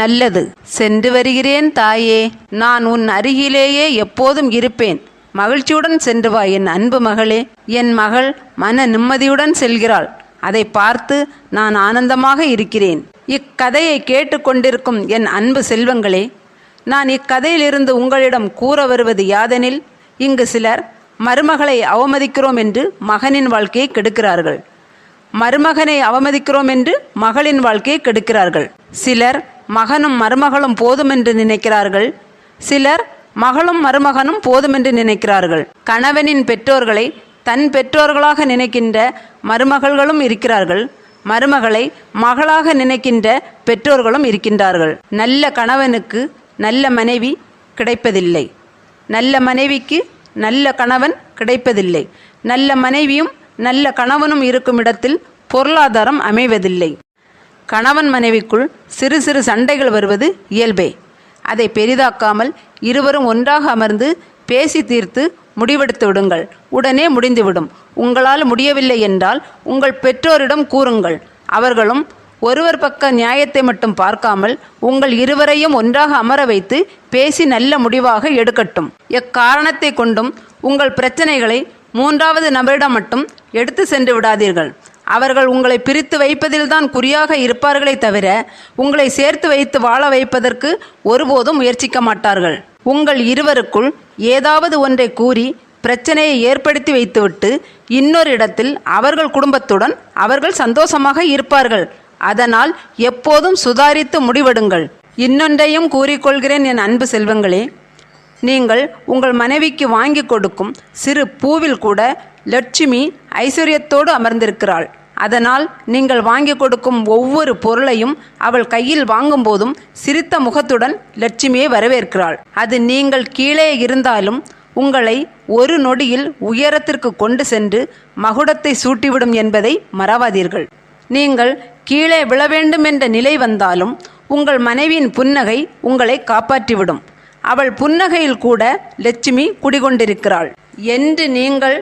நல்லது. சென்று வருகிறேன் தாயே நான் உன் அருகிலேயே எப்போதும் இருப்பேன். மகிழ்ச்சியுடன் சென்று வா என் அன்பு மகளே. என் மகள் மன நிம்மதியுடன் செல்கிறாள். அதை பார்த்து நான் ஆனந்தமாக இருக்கிறேன். இக்கதையை கேட்டுக்கொண்டிருக்கும் என் அன்பு செல்வங்களே நான் இக்கதையிலிருந்து உங்களிடம் கூற வருவது யாதெனில் இங்கு சிலர் மருமகளை அவமதிக்கிறோம் என்று மகனின் வாழ்க்கையை கெடுக்கிறார்கள். மருமகனை அவமதிக்கிறோம் என்று மகளின் வாழ்க்கையை கெடுக்கிறார்கள். சிலர் மகனும் மருமகளும் போதுமென்று நினைக்கிறார்கள். சிலர் மகளும் மருமகனும் போதுமென்று நினைக்கிறார்கள். கணவனின் பெற்றோர்களை தன் பெற்றோர்களாக நினைக்கின்ற மருமகள்களும் இருக்கிறார்கள். மருமகளை மகளாக நினைக்கின்ற பெற்றோர்களும் இருக்கின்றார்கள். நல்ல கணவனுக்கு நல்ல மனைவி கிடைப்பதில்லை. நல்ல மனைவிக்கு நல்ல கணவன் கிடைப்பதில்லை. நல்ல மனைவியும் நல்ல கணவனும் இருக்கும் இடத்தில் பொருளாதாரம் அமைவதில்லை. கணவன் மனைவிக்குள் சிறு சிறு சண்டைகள் வருவது இயல்பே. அதை பெரிதாக்காமல் இருவரும் ஒன்றாக அமர்ந்து பேசி தீர்த்து முடிவெடுத்து விடுங்கள். உடனே முடிந்துவிடும். உங்களால் முடியவில்லை என்றால் உங்கள் பெற்றோரிடம் கூறுங்கள். அவர்களும் ஒருவர் பக்க நியாயத்தை மட்டும் பார்க்காமல் உங்கள் இருவரையும் ஒன்றாக அமர வைத்து பேசி நல்ல முடிவாக எடுக்கட்டும். எக்காரணத்தை கொண்டும் உங்கள் பிரச்சனைகளை மூன்றாவது நபரிடம் மட்டும் எடுத்து சென்று விடாதீர்கள். அவர்கள் உங்களை பிரித்து வைப்பதில்தான் குறியாக இருப்பார்களே தவிர உங்களை சேர்த்து வைத்து வாழ வைப்பதற்கு ஒருபோதும் முயற்சிக்க மாட்டார்கள். உங்கள் இருவருக்குள் ஏதாவது ஒன்றை கூறி பிரச்சனையை ஏற்படுத்தி வைத்துவிட்டு இன்னொரு இடத்தில் அவர்கள் குடும்பத்துடன் அவர்கள் சந்தோஷமாக இருப்பார்கள். அதனால் எப்போதும் சுதாரித்து முடிவெடுங்கள். இன்னொன்றையும் கூறிக்கொள்கிறேன் என் அன்பு செல்வங்களே. நீங்கள் உங்கள் மனைவிக்கு வாங்கி கொடுக்கும் சிறு பூவில் கூட லட்சுமி ஐஸ்வர்யத்தோடு அமர்ந்திருக்கிறாள். அதனால் நீங்கள் வாங்கி கொடுக்கும் ஒவ்வொரு பொருளையும் அவள் கையில் வாங்கும்போதும் சிரித்த முகத்துடன் லட்சுமியை வரவேற்கிறாள். அது நீங்கள் கீழே இருந்தாலும் உங்களை ஒரு நொடியில் உயரத்திற்கு கொண்டு சென்று மகுடத்தை சூட்டிவிடும் என்பதை மறவாதீர்கள். நீங்கள் கீழே விழ வேண்டும் என்ற நிலை வந்தாலும் உங்கள் மனைவியின் புன்னகை உங்களை காப்பாற்றிவிடும். அவள் புன்னகையில் கூட லட்சுமி குடிகொண்டிருக்கிறாள். என்று நீங்கள்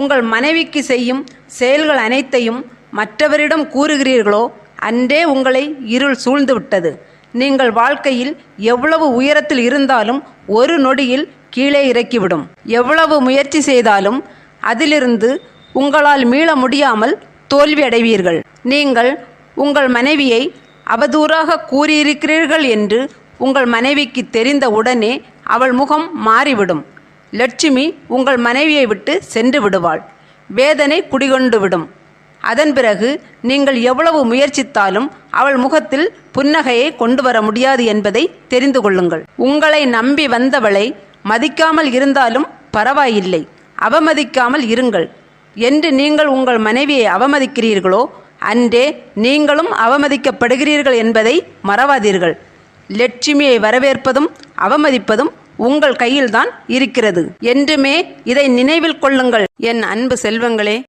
உங்கள் மனைவிக்கு செய்யும் செயல்கள் அனைத்தையும் மற்றவரிடம் கூறுகிறீர்களோ அன்றே உங்களை இருள் சூழ்ந்து விட்டது நீங்கள் வாழ்க்கையில் எவ்வளவு உயரத்தில் இருந்தாலும் ஒரு நொடியில் கீழே இறக்கிவிடும். எவ்வளவு முயற்சி செய்தாலும் அதிலிருந்து உங்களால் மீள முடியாமல் தோல்வி அடைவீர்கள். நீங்கள் உங்கள் மனைவியை அவதூறாக கூறியிருக்கிறீர்கள் என்று உங்கள் மனைவிக்கு தெரிந்த உடனே அவள் முகம் மாறிவிடும். லட்சுமி உங்கள் மனைவியை விட்டு சென்று விடுவாள். வேதனை குடிகொண்டு விடும். அதன் பிறகு நீங்கள் எவ்வளவு முயற்சித்தாலும் அவள் முகத்தில் புன்னகையை கொண்டு வர முடியாது என்பதை தெரிந்து கொள்ளுங்கள். உங்களை நம்பி வந்தவளை மதிக்காமல் இருந்தாலும் பரவாயில்லை. அவமதிக்காமல் இருங்கள். என்று நீங்கள் உங்கள் மனைவியை அவமதிக்கிறீர்களோ அன்றே நீங்களும் அவமதிக்கப்படுகிறீர்கள் என்பதை மறவாதீர்கள். லட்சுமியை வரவேற்பதும் அவமதிப்பதும் உங்கள் கையில்தான் இருக்கிறது. என்றுமே இதை நினைவில் கொள்ளுங்கள். என் அன்பு செல்வங்களே